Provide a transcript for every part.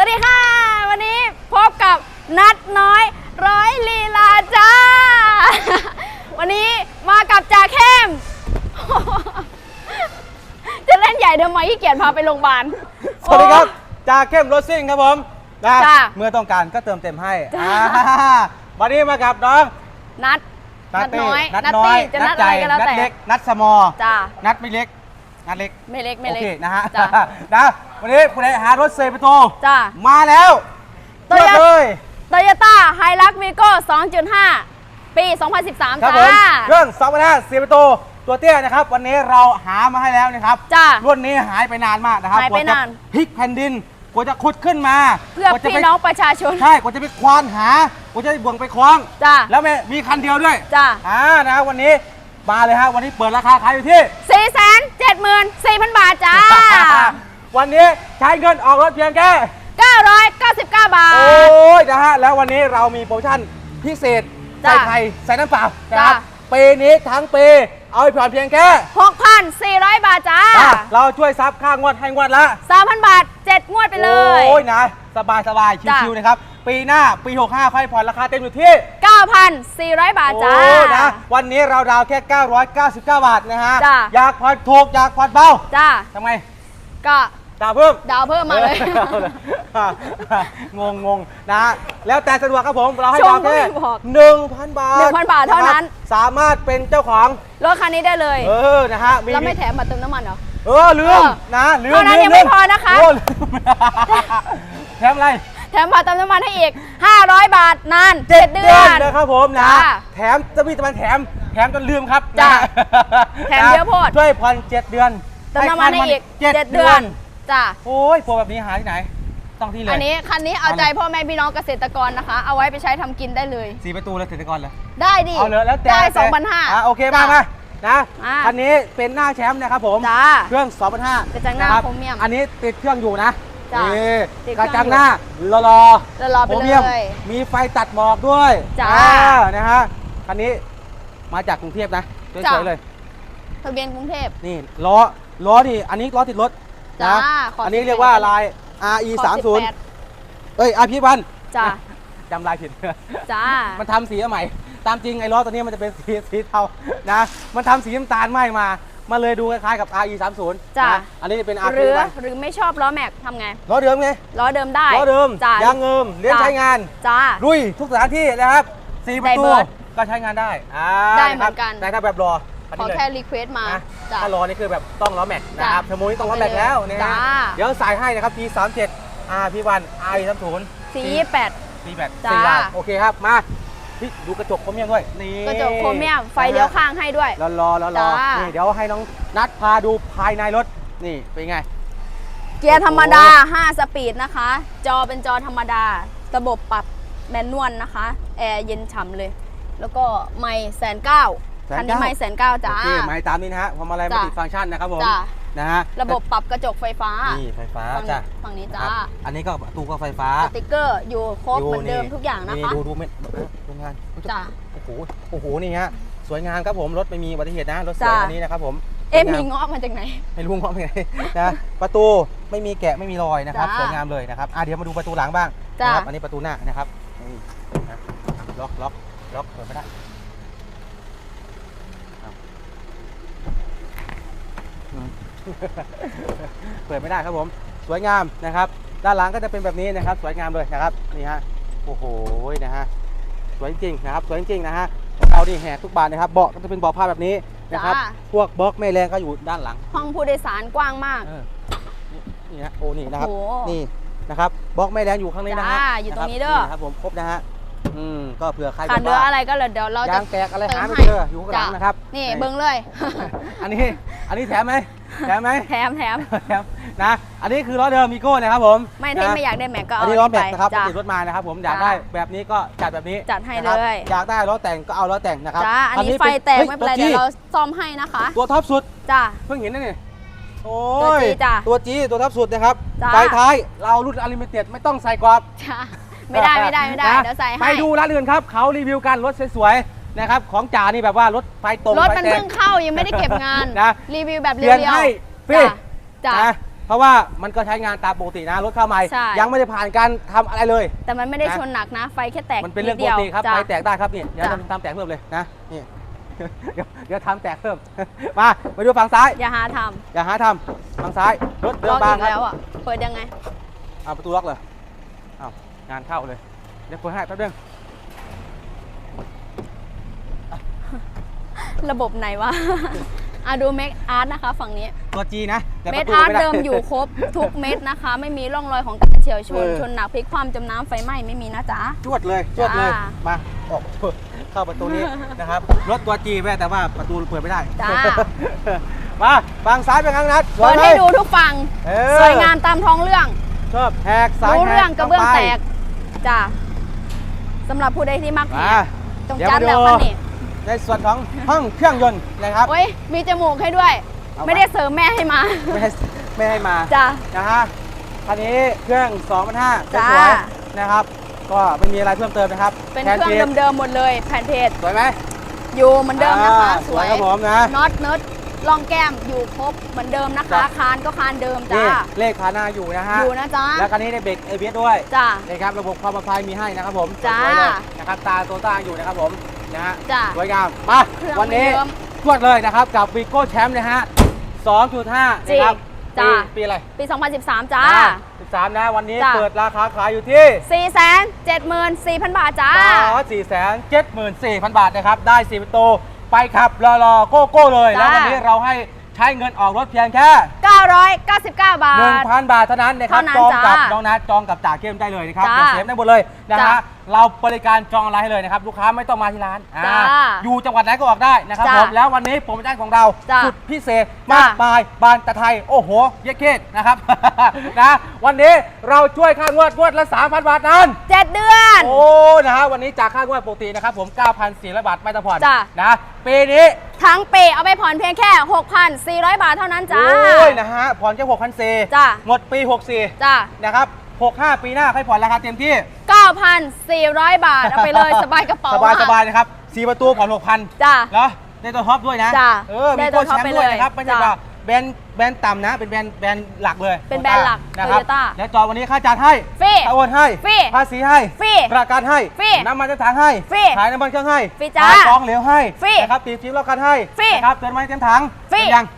วัสดีค่ะ วันนี้พบกับนัดน้อยร้อยลีลาจ้า วันนี้มากับจ่าเข้ม จะเล่นใหญ่เดิมไหมที่เกียจพาไปโรงพยาบาล สวัสดีครับจ่าเข้มรถซิ่งครับผมนะจ้าเมื่อต้องการก็เติมเต็มให้จ้าอ่าวันนี้มากับน้องนัด นัดตี้น้อยนัดนัดน้อตี้ยจะนัดใจอะไรก็แล้วนัดแต่ เล็กนัดสมอจ้านัดไม่เล็กนัดเล็ก ไม่เล็กไม่โอเล็กเคนะฮะจ้า นะ วันนี้คุณไอหารถเซประตูจ้ามาแล้วโตเทียบโยเลย โตโยต้าไฮรักวีโก้2.5 ปี 2013 ครับจ้า ผมเครื่อง2 5 0เซประตูตัวเตี้ยนะครับ วันนี้เราหามาให้แล้วนะครับจ้ารุ่นนี้หายไปนานมากนะครับหายไปกว่จะนานพลิกแผ่นดินกว่าจะขุดขึ้นมาเพื่อกว่าจะพี่ไปน้องประชาชน ใช่กว่าจะไปควานหากว่าจะบ่วงไปคล้อง จ้า แล้วไม่มีคันเดียวด้วยจ้าอ่านะวันนี้มาเลยฮะวันนี้เปิดราคาขายอยู่ที่ 474,000 บาทจ้า วันนี้ใช้เงินออกรถเพียงแค่ 999 บาท โอ้ยนะฮะ แล้ววันนี้เรามีโปรโมชั่นพิเศษจ้ะใส่ไข่ใส่น้ำเปล่านะครับจ้ะ ปีนี้ทั้งปีเอาไปผ่อนเพียงแค่6,400 บาทจ้าอะเราช่วยซับค่างวดให้งวดละ 3,000 บาท 7 งวดไปเลย โอ้ยนะ สบายสบายจ้ะ ชิวๆนะครับ ปีหน้าปี 65 ค่อยผ่อนราคาเต็มอยู่ที่ 9,400 บาทจ้า โอ้นะ วันนี้เราดาวแค่ 999 บาทนะฮะ จ้ะ อยากผ่อนถูก อยากผ่อนเบาจ้าทำไมก็ ดาวเพิ่มดาวเพิ่มมาเลยอเลยงงงงนะแล้วแต่สะดวกครับผมเราให้ชมดาวแค่ไม่บอกหนึ่งพันบาท1,000บาทเท่านั้นะครับสามารถเป็นเจ้าของ รถคันนี้ได้เลย เออนะฮะแล้วไม่แถมบัตรเติมน้ำมันเหรอ เออลืมเออนะลืมเท่านั้นลืยังไม่ลืพอนะคะ โลืมแถมอะไร แถมบัตรเติมน้ำมันให้อีก 500 บาทนานเจ็ด7เดืเดืออนน นะครับผมนะ จ้าแถมจะมีแต่มันแถม แถมจนลืมครับจ้านะแถมเยอะโพดช่วยผ่อนเจ็ดเดือนเติมน้ำมันให้อีกเจ็ด7เดืเดืออนน จ้าโอ้ยโปรแบบนี้หาที่ไหน ต้องที่เลย อันนี้คันนี้เอาใจเอาเลยพ่อแม่พี่น้องเกษตรกรนะคะ เอาไว้ไปใช้ทำกินได้เลย สี่ประตูเลยเกษตรกรเลยได้ดิเอาเลยแล้วแต่ได้แต่2,500อะโอเคมามานะอะ คันนี้เป็นหน้าแชมป์นะครับผม จ้า เครื่อง2,500กระจังหน้าะครับโครเมียมอันนี้ติดเครื่องอยู่นะจ้ะนี่ติดกเครื่ระองจังหน้าลอรอแล้วรอไปโครเลเมียมยมีไฟตัดหมอกด้วยจ้าอ่นะฮะ คันนี้มาจากกรุงเทพนะสจ้ะ วยๆเลย ทะเบียนกรุงเทพ นี่ล้อล้อนี่อันนี้ล้อติดรถ จ้านะขออันนี้18เรียกว่าลาย RE ขอ3 0 18เอ้ย RP พันจ้าจำลายผิด จ้า มันทำสีใหม่ ตามจริงไอ้ล้อตัวนี้มันจะเป็นสีสีเทานะ มันทำสีน้ำตาลไหมมา มันเลยดูคล้ายๆกับ RE 3 0จ้ะ นะอันนี้เป็น ห RP รือพันหรือไม่ชอบล้อแม็กทำไง ล้อเดิมไง ล้อเดิมได้ล้อเดิม จ้ายางเงิมเลี้ยงจ้ะใช้งาน จ้า ลุยทุกสถานที่นะครับสี่ประตูได้เบิร์ดก็ใช้งานได้อ่าได้เหมือนกันะครับแต่ถ้าแบบรอคั นขอนี้เลยแค่รีเควสมานะจ้าถ้ารอนี่คือแบบต้องล้อแม็กนะครับจ้ะเทอร์โมนี่ต้องล้อแม็กแล้วนะจ้าฮะเดี๋ยวใส่ให้นะครับ T37 RP1 RE 3 0 สี่ยี่แปดสี่แบบจ้า สี่อย่างโอเคครับ มาพี่ดูกระจกโครเมียมด้วย นี่กระจกโครเมียมไฟเลี้ยวข้างให้ด้วย รอรอรอรอจ้านี่ นี่เดี๋ยวให้น้องนัดพาดูภายในรถ นี่เป็นไง เกียร์ธรรมดา 5 สปีดนะคะ จอเป็นจอธรรมดา ระบบปรับแมนนวลนะคะ แอร์เย็นฉ่ำเลย แล้วก็ไม่แสนเก้า คันนี้190,000ไม่แสนเก้าจ้า โอเคหมายตามนี้นะฮะพวงมาลัยมัจ้ะ ลติฟังก์ชันนะครับผมจ้ะนะฮะระบบปรับกระจกไฟฟ้านี่ไฟฟ้าฝั่งจ้ะฝั่งนี้คจ้ารับอันนี้ก็ประตูก็ไฟฟ้าสติกเกอร์อยู่ครบเหมือนเดิมทุกอย่างนะคะดูดูเม็ดดูงานจ้ะโอ้โหโอ้โหนี่ฮะสวยงามครับผมรถไม่มีอุบัติเหตุนะรถสวยจ้ะอันนี้นะครับผมเอ๊ะสวยมีงามเงาะมาจากไหน ไม่รู้ว่าเป็นไงนะประตูไม่มีแกะไม่มีรอยนะครับจ้าสวยงามเลยนะครับอะเดี๋ยวมาดูประตูหลังบ้างจ้านะครับอันนี้ประตูหน้านะครับนี่นะล็อกล็อกล็อกเปิดไม่ได้เอาอืม เปิดไม่ได้ครับผม สวยงามนะครับ ด้านหลังก็จะเป็นแบบนี้นะครับ สวยงามเลยนะครับนี่ฮะโอ้โหนะฮะสวยจริงนะครับสวยจริงนะฮะเรานี่แหกทุกบานนะครับเบาะก็จะเป็นเบาะผ้าแบบนี้นะครับ จ้า พวกบล็อกแม่แรงก็อยู่ด้านหลังห้องผู้โดยสารกว้างมาก เออนี่นี่ฮะโอ้นี่นะครับ โอ้โหนี่นะครับบล็อกไม่แรงอยู่ข้างนี้นะฮะจ้าอยู่ตรงนี้เด้อะครับผมครบนะฮะ อืมก็เผื่อใครขาดแบบเหลือว่าอะไรก็เดี๋ยวเราจะยางแตกอะไรเติมหาไม่ให้เจออยู่ข้างหลังจ้ะนะครับนี่เบิ้งเลย อันนี้อันนี้แถมไหมแถมไหมแถมแถมแถมนะอันนี้คือล้อเดิมมีโก้นะครับผมไม่ที่นะไม่อยากได้แม็กก็อัเอานนี้ล้อแม็กไปนะครับจ้ะติดรถมานะครับผมอยากจ้ะได้แบบนี้ก็จัดแบบนี้จัดให้นะครับเลยอยากได้ล้อแต่งก็เอาล้อแต่งนะครับจ้าอันนี้ไฟเป็แตกฮ้ยไม่เป็นไรตัวเดี๋ยว G เราซ่อมให้นะคะ ตัวท็อปสุดจ้าเพิ่งเห็นนะนี่โอ้ตัวย G จ้ะตัวจีตัวท็อปสุดนะครับจ้ะไฟท้ายเรารุ่นอลิมิเต็ดไม่ต้องใส่กรอบจ้า ไม่ได้ไม่ได้ไม่ได้นะเดี๋ยวใส่ให้ ไปดูร้านอื่นครับเขารีวิวกันรถสวยๆนะครับของจ่านี่แบบว่ารถไฟตรงรถไฟมันแดงเพิ่งเข้ายังไม่ได้เก็บงาน นะ รีวิวแบบเปเรีลี่ยยนให้วฟรีๆจ้านะเพราะว่ามันก็ใช้งานตามปกตินะรถเข้าใหม่ใช่ ยังไม่ได้ผ่านการทำอะไรเลย แต่มันไม่ได้นะ ชนหนักนะ ไฟแค่แตกมันเป็นเรื่องปดดีกยวติครับจ้ะ ไฟแตกได้ครับนี่เดี๋ยวจ้ะทำแตกเพิ่มเลยนะนี่ เดี๋ยวเดี๋ยวทำแตกเพิ่ม มามาดูฝั่งซ้าย อย่าหาทอย่าหาทำฝั่งซ้ายรถำเดิล็มอกบางอีกครัแล้วบอะเปิดยังไงเอาประตูล็อกเลยเอา งานเข้าเลย เดี๋ยวเปิดให้แป๊บนึงระบบไหนวะ อะดูเมคอาร์ตนะคะฝั่งนี้ ตัวจีนะแต่เมปดระตูอาร์ตไได้เดิมอยู่ครบทุกเม็ดนะคะ ไม่มีร่องรอยของการเฉียวชนเออชนหนักพลิกความจมน้ำไฟไหม้ไม่มีนะจ๊ะ จวดเลยจวดเลยจ้า มาออกเข้าประตูนี้นะครับรถตัวจีแม่แต่ว่าประตูเปิดไม่ได้จ้ามาฝั่งซ้ายเป็นครั้งนัดสวเปิยดไหม ให้ดูทุกฝั่งเออ สวยงามตามท้องเรื่อง ชอบแหกซ้ายรู้แหเรื่องกระเบื้องข้าไปแตก จ้ะสำหรับผู้ใดที่มักมาแหกต้องเดี๋ยวจัดมาดูแล้วค่ะนี่ในส่วนของห้องเครื่องยนต์นะครับ โอ้ยมีจมูกให้ด้วย เอาไม่ได้เสริมแม่ให้มาไม่ให้ไม่ให้มา จ้ะนะฮะคันนี้เครื่อง2,500จ้าสวยๆนะครับ ก็ไม่มีอะไรเพิ่มเติมนะครับเป็นแทเครื่องพีชเดิมๆหมดเลยแผ่นเพจสวยไหมอยู่เหมือนเดิมนะคะ อ่าสวยครับผมนะน็อตเนิร์ด รองแก้มอยู่ครบเหมือนเดิมนะคะจ้ะคานก็คานเดิมจ้า นี่เลขขาหน้าอยู่นะฮะ อยู่นะจ๊ะ แล้วคันนี้ในเบรก ABS ด้วยจ้ะนะครับระบบความปลอดภัยมีให้นะครับผมจ้า สวยเลยนะครับตาโตต้าอยู่นะครับผมนะฮะจ้ะสวยงามมาเครื่องวันนี้เหมือนเดิม ตรวจเลยนะครับกับวีโก้แชมป์นะฮะ2.5นะครับจริงจ้า ปีปีอะไรปี 2013 จ้า 13 นะ วันนี้จ้ะเปิดราคาขายอยู่ที่ 474,000 บาทจ้า 4 7 4 0 0 0 บาทนะครับ ได้4ประตู ไปขับรอรอโก้โก้เลยจ้าแล้ววันนี้เราให้ใช้เงินออกรถเพียงแค่ 999 บาท 1,000 บาทเท่านั้นนะครับ เท่านั้นจองกับจ้าน้องนัดจองกับจ่าเข้มได้เลยนะครับจ้าเดี๋ยวเซฟได้หมดเลยนะจ้าฮะ เราบริการจองออนไลน์ให้เลยนะครับ ลูกค้าไม่ต้องมาที่ร้านอ่าจ้าอยู่จังหวัดไหนก็ออกได้นะครับจ้าผมแล้ววันนี้โปรโมชั่นของเราจ้าสุดพิเศษจ้ามมากมายบานตะไทย โอ้โห เยดเคสนะครับ นะวันนี้เราช่วยค่างวดงวดละ 3,000 บาทนั้น7เดือน โอ้ นะฮะ วันนี้จากค่างวดปกตินะครับผม 9,400 บาทไม่ต้องผ่อนจ้ะ นะปีนี้ ทั้งปีเอาไปผ่อนเพียงแค่ 6,400 บาทเท่านั้นจ้า โอ้ยนะฮะ ผ่อนแค่6,400จ้ะ หมดปี 64 จ้า นะครับ 65 ปีหน้าค่อยผ่อนราคาเต็มที่ 9,400 บาท เอาไปเลยสบายกระเป๋าสบายอะสบายนะครับสี่ประตูผ่อน6,000จ้าแล้วได้ตัวท็อปด้วยนะจ้ะเออได้มีตัตัววท็แชอปมป์ไปด้วยเลยนะครับไม่ใช่จ้ะว่าแบรนด์แบรนด์ต่ำนะ เป็นแบรนด์แบรนด์หลักเลย เป็นแบรนด์หลักนะครับ Toyota และจอวันนี้ค่าจัดให้ฟรีค่าโอนให้ฟรีภาษีให้ฟรีประกันให้ฟรีน้ำมันเต็มถังให้ฟรีขายน้ำมันเครื่องให้ฟรีจ้าขายกองเหลวให้ฟรีนะครับตีฟิล์มรอบคันให้ฟรีนะครับเติมน้ำมันเต็มถังฟรีเติมยังเ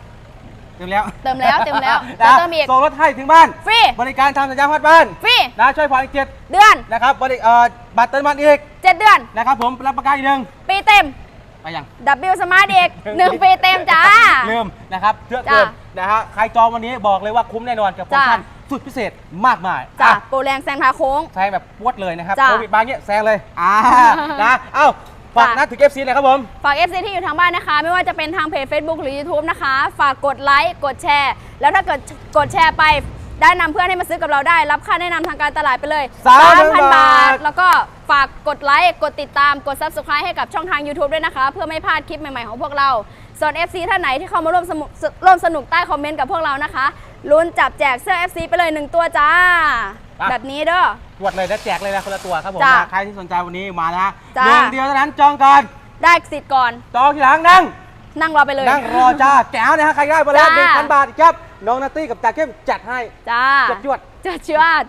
ติมแล้วเติมแล้วเติมแล้วนะเติมอีก ส่งรถให้ถึงบ้าน ฟรี บริการทำสัญญาพัดบ้านฟรี นะช่วยผ่อนอีกเจ็ดเดือน นะครับบริเอ่อบัตรเติมน้ำมันอีก7 เดือน นะครับผมรับประกันอีกหนึ่งปีเต็ม ไปยัง W Smart เด็กหนึ่งปีเต็มจ้า ลืมนะครับเชื่อจ้ะเกินนะฮะใครจองวันนี้บอกเลยว่าคุ้มแน่นอนกับโปรโมชั่นจ้ะ สุดพิเศษมากมายจ้าอะ โปรแรงแซงพาโค้ง แซงแบบปวดเลยนะครับจ้ะโควิดมาเงี้ยแซงเลยอ่านะเอ้า ฝากจ้ะนัดถึงเอฟซีหน่อยครับผม ฝาก FC ที่อยู่ทางบ้านนะคะ ไม่ว่าจะเป็นทางเพจ Facebook หรือ YouTube นะคะ ฝากกดไลค์กดแชร์ แล้วถ้าเกิดกดแชร์ไปได้นำเพื่อนให้มาซื้อกับเราได้ รับค่าแนะนำทางการตลาดไปเลย3,000 บาทแล้วก็ฝากกดไลค์กดติดตามกด Subscribe ให้กับช่องทาง YouTube ด้วยนะคะ เพื่อไม่พลาดคลิปใหม่ๆของพวกเรา ส่วน FC ท่านไหนที่เข้ามาร่วมสนุกร่วมสนุกใต้คอมเมนต์กับพวกเรานะคะลุ้นจับแจกเสื้อ FC ไปเลยหนึ่งตัวจ้า อะ แบบนี้เด้อ ตรวจเลยแล้วแจกเลยนะคนละตัวครับผมจ้ะนะใครที่สนใจวันนี้มานะฮะจ้ะ หนึ่งเดียวเท่านั้นจองก่อนได้สิทธิ์ก่อน จองทีหลังนั่ง นั่งรอไปเลย นั่งรอจ้าแก้วนะฮะใครได้ไปแล้วหจ้ะนึ่งพันบาทครับน้องนัตตี้กับจ่าเข้มจัดให้จ้าจัดยวด จะเชื่อด